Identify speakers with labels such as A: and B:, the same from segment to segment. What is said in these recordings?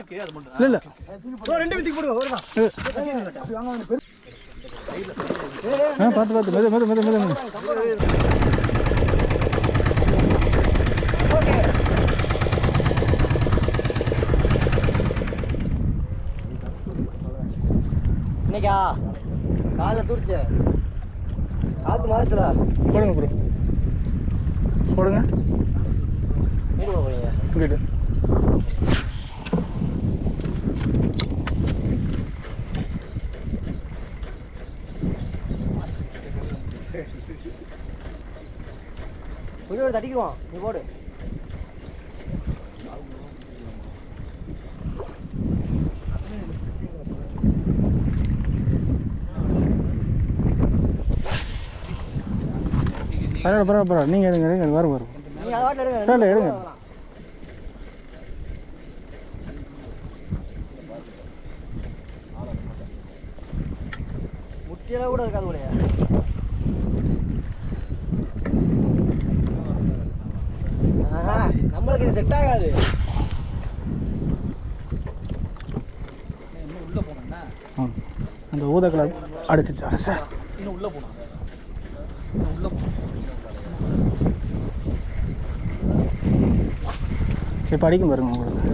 A: இல்லை இல்லை.
B: ரெண்டு வித்துக்கு போடுங்க வருவா
A: ஆ பார்த்து பார்த்து மெது மெது மெது மெது
B: இன்னைக்கா காலைல தூரிச்ச. காத்து மாறுச்சுடா.
A: போடுங்க ப்ரோ போடுங்க.
B: வீடு போக போறீங்க?
A: வீடு
B: வீடு தட்டிக்குவான் நீ போடு.
A: பரவாயில்ல பரவாயில்ல பரவாயில்ல. நீங்கள் எடுங்க எடுங்க வரும் வரும்.
B: எடுங்க
A: இல்லை, எடுங்க.
B: அதெல்லாம். முட்டியெல்லாம் கூட இருக்காது போலயே ஆஹா, நம்மளுக்கு இது செட் ஆகாது
A: அந்த ஊத கலர் அடிச்சிச்சு அடிச்சா இப்போ அடிக்கும் பாருங்க உங்களுக்கு.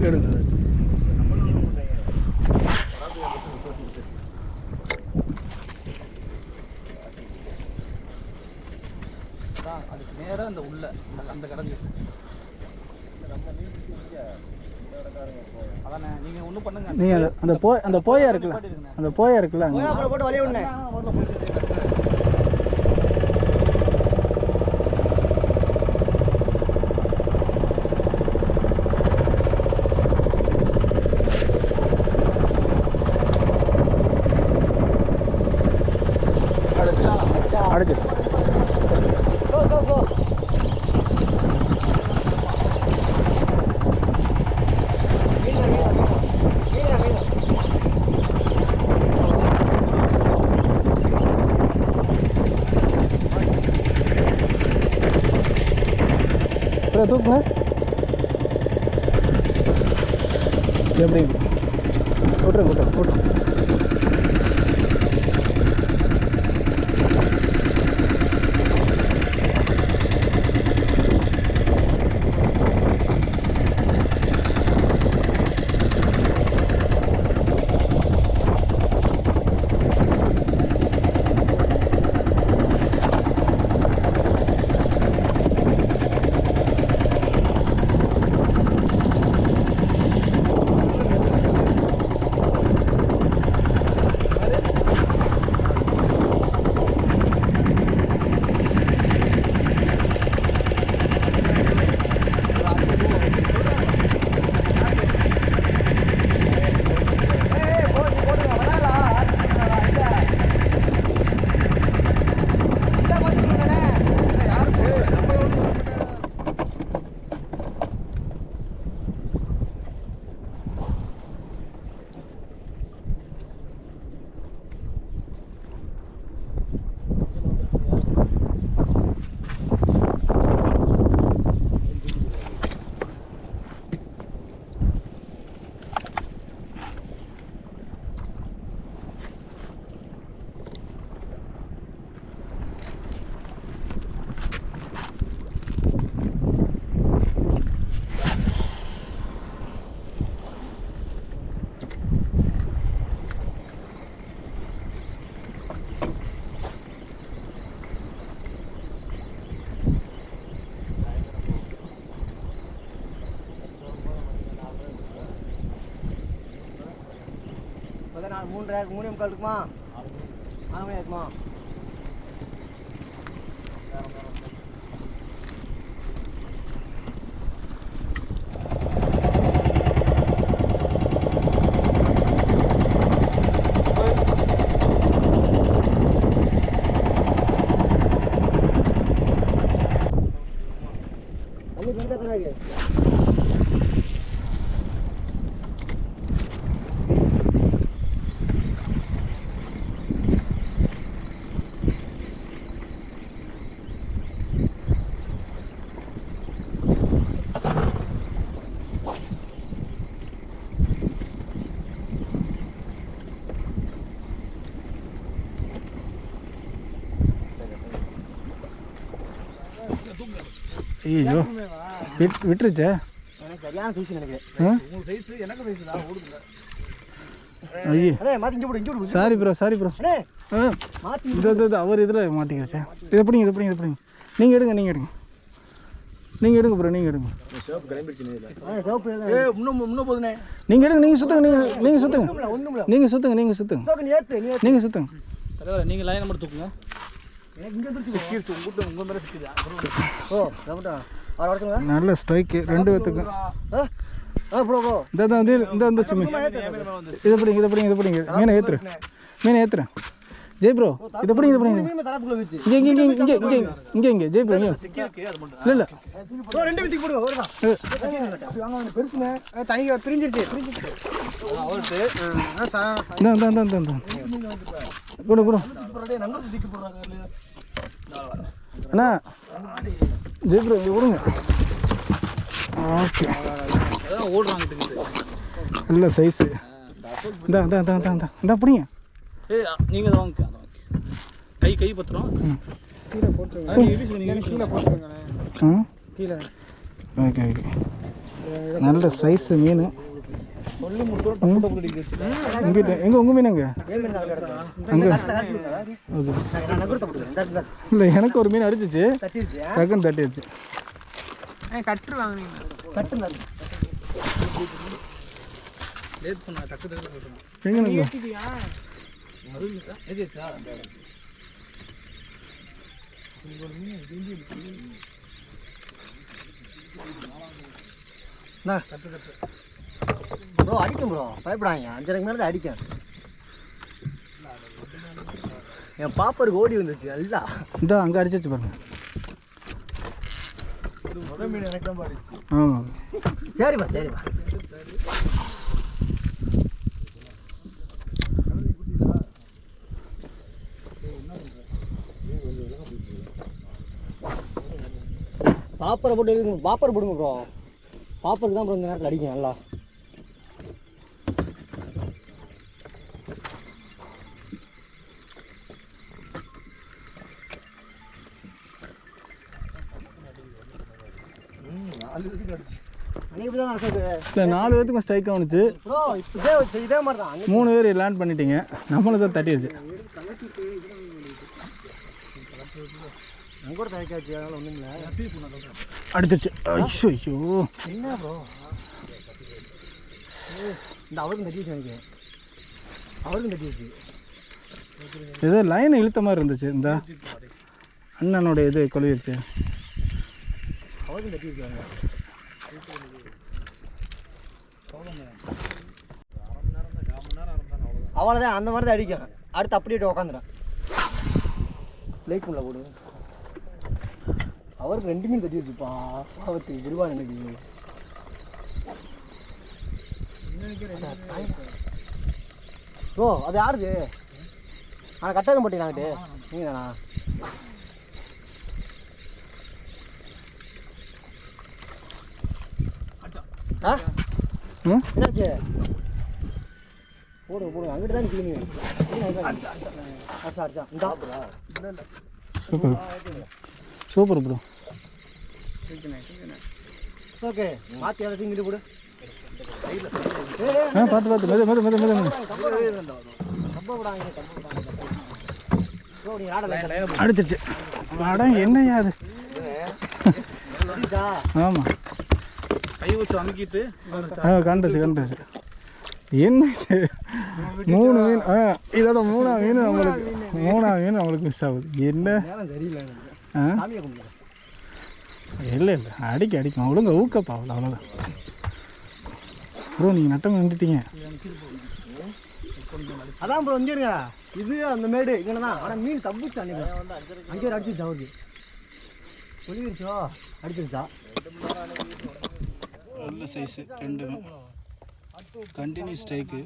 A: எடுங்க.
C: அதுக்கு நேரா அந்த உள்ள அந்த- அதானே நீங்க
A: அந்த போய் அந்த போயா இருக்குல்ல? அந்த போயா இருக்குல்ல அங்கே?
B: போய் அப்புறம் போட்டு வழிய விடுனே
A: அடிச்சிச்சு அடிச்சிச்சு
B: கோ கோ கோ மீனா மீனா மீனா மீனா
A: அப்புறம் தூக்குங்க எப்படி? விட்ருங்க விட்ருங்க விட்ருங்க
B: ஏய் போ நீ போடுங்க வராலா ஆடுறா இந்த இந்த பாத்துக்கோங்கண்ணே இப்போதான் மூணு ரேக் மூணே முக்கால் இருக்குமா? ஆறு மணி இருக்குமா
A: ஐயோ விட் விட்டுருச்சே?
B: எனக்கு சரியான சைஸ் நினைக்கிறேன்
C: எனக்கு சைஸ் ஓடுதுல
A: சாரி ப்ரோ சாரி ப்ரோ இது இது இது அவர் இதில் மாட்டிக்கிறச்சே இது எப்படிங்க இது எப்படிங்க இது எப்படிங்க நீங்கள் எடுங்க நீங்கள் எடுங்க. நீங்கள் எடுங்க ப்ரோ நீங்கள் எடுங்க. நீங்கள் எடுங்க நீங்கள் சுற்றுங்க நீங்கள் நீங்கள் சுற்றுங்க நீங்கள் சுற்றுங்க நீங்கள் சுற்றுங்க நீங்கள் சுற்றுங்க
C: நீங்கள் லைன் நம்பர் தூக்குங்க.
A: நல்ல ஸ்ட்ரைக்கு ரெண்டு பேத்துக்கும் இந்த இந்த வந்து இந்த வந்துச்சு மீன். இது எப்படிங்க இது எப்படிங்க இது எப்படிங்க மீனை ஏற்றுறேன் மீனை. ஏற்றுறேன் ஜெய் ப்ரோ இது எப்படிங்க இது இங்கே இங்கே இங்கே இங்கே இங்கே இங்கே இங்கே ஜெய் ப்ரோ இங்கே.
C: சிக்கிருக்கு அது மட்டும்.
A: இல்லை இல்லை.
B: ப்ரோ ரெண்டு பேத்துக்கு போடுங்க வருதா பெருசுங்க. தனியாக பிரிஞ்சிருச்சு பிரிஞ்சிருச்சு.
C: அவர்த்து
A: இந்த இந்த இந்த இந்த இந்த. கொடு கொடு. அண்ணா ஜெய் ப்ரோ இங்கே கொடுங்க ஓகே நல்ல சைஸு இந்தா இந்தா இந்தா இந்தா இந்தா. இந்தா பிடிங்க.
C: ஏய் நீங்கள் தான் வாங்க கை கை பத்திரம்
A: ம்.
C: கீழே போட்டுருங்க. கீழே போட்டுருங்க கீழே.
A: ஓகே ஓகே நல்ல சைஸு மீன். இங்கிட்ட எங்கே உங்கள் மீன் எங்கே? இல்லை எனக்கு ஒரு மீன் அடிச்சிச்சு. டக்குன்னு தட்டிடுச்சு
B: தட்டு தான் ப்ரோ அடிக்கும் ப்ரோ பயப்படாங்க அஞ்சரைக்கு மேலே தான் அடிக்கும். என் பாப்பருக்கு ஓடி வந்துச்சு நல்லா.
A: இந்த அங்கே அடிச்சிச்சு பாருங்க. ஆமாம்
B: சரிப்பா சரிப்பா. பாப்பரை போட்டு பாப்பர் போடுங்க ப்ரோ பாப்பருக்கு தான் ப்ரோ இந்த நேரத்தில் அடிக்கும் நல்லா.
A: இல்லை நாலு பேத்துக்கும் ஸ்ட்ரைக் ஆகுனுச்சு
B: இதே மாதிரி தான்
A: மூணு பேர் லேண்ட் பண்ணிட்டீங்க. நம்மளும் தான் தட்டிடுச்சு
B: அங்கே கூட
A: ஐயோ ஐயோ.
B: என்ன ப்ரோ இந்த அவருக்கும் தட்டிச்சு நினைக்கிறேன் அவருக்கும் தட்டிச்சு
A: ஏதோ லைன் இழுத்த மாதிரி இருந்துச்சு. இந்த அண்ணனோட இது கொழுவிருச்சு
B: அவருக்கும் தட்டிருக்காங்க அவ்வளோதான் அந்த மாதிரி தான் அடிக்கும். அடுத்து அப்படியே உட்காந்துறேன் லைக் பண்ணல போடு. அவருக்கு ரெண்டு மீன் தட்டி வச்சுப்பா பாவத்துக்கு விடுவா எனக்கு. ப்ரோ அது யாருது ஆனால் கட்டாத மாட்டேங்கிறாங்கட்டு நீங்கள் தானா? ஆ? என்னாச்சு? போடுங்க போடுங்க அங்கிட்டு தான் இந்தா.
A: சூப்பர் சூப்பர் ப்ரோ
B: ஓகே மாற்றி அரைச்சி இங்கிட்டு போடு.
A: ஆ பார்த்து பார்த்து. மெது மெது மெது மெது. அடிச்சிருச்சு. அட என்னய்யா அது? ஆமாம்
C: கை வச்சு அமுக்கிட்டு
A: ஆ கண்டுச்சு கண்டுச்சு. என்ன? மூணு மீன் ஆ இதோட மூணா மீன் நம்மளுக்கு மூணா மீன் நம்மளுக்கு மிஸ் ஆகுது. என்ன? ஆ? இல்லை இல்லை. அடிக்க அடிக்கும் ஒழுங்கா ஊக்கப்பா அவ்வளோ அவ்வளோதான். ப்ரோ நீங்கள் நட்டம் நின்றுட்டீங்க.
B: அதான் ப்ரோ இங்கே இருங்க. இது அந்த மேடு இங்கே தான் ஆனால் மீன் தப்பிச்சு அன்னைக்கு. அங்கே ஒரு அடிச்சு அவருக்கு ஒளிவிருச்சோ அடிச்சிருச்சா?
A: நல்ல சைஸு ரெண்டுமே. கண்டினியூ ஸ்ட்ரைக்கு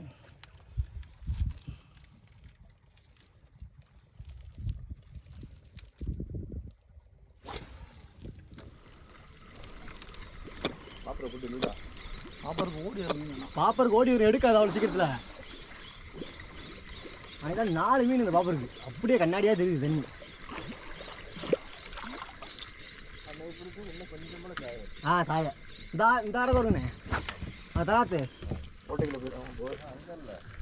C: பாப்பருக்கு ஓடி இறங்குங்க
B: பாப்பருக்கு ஓடி ஒரு எடுக்காது அவ்வளோ சீக்கிரத்தில். அதுதான் நாலு மீன் இந்த பாப்பருக்கு அப்படியே கண்ணாடியாக தெரியுது தண்ணி ஆ சாய இந்த இந்த இடத்துல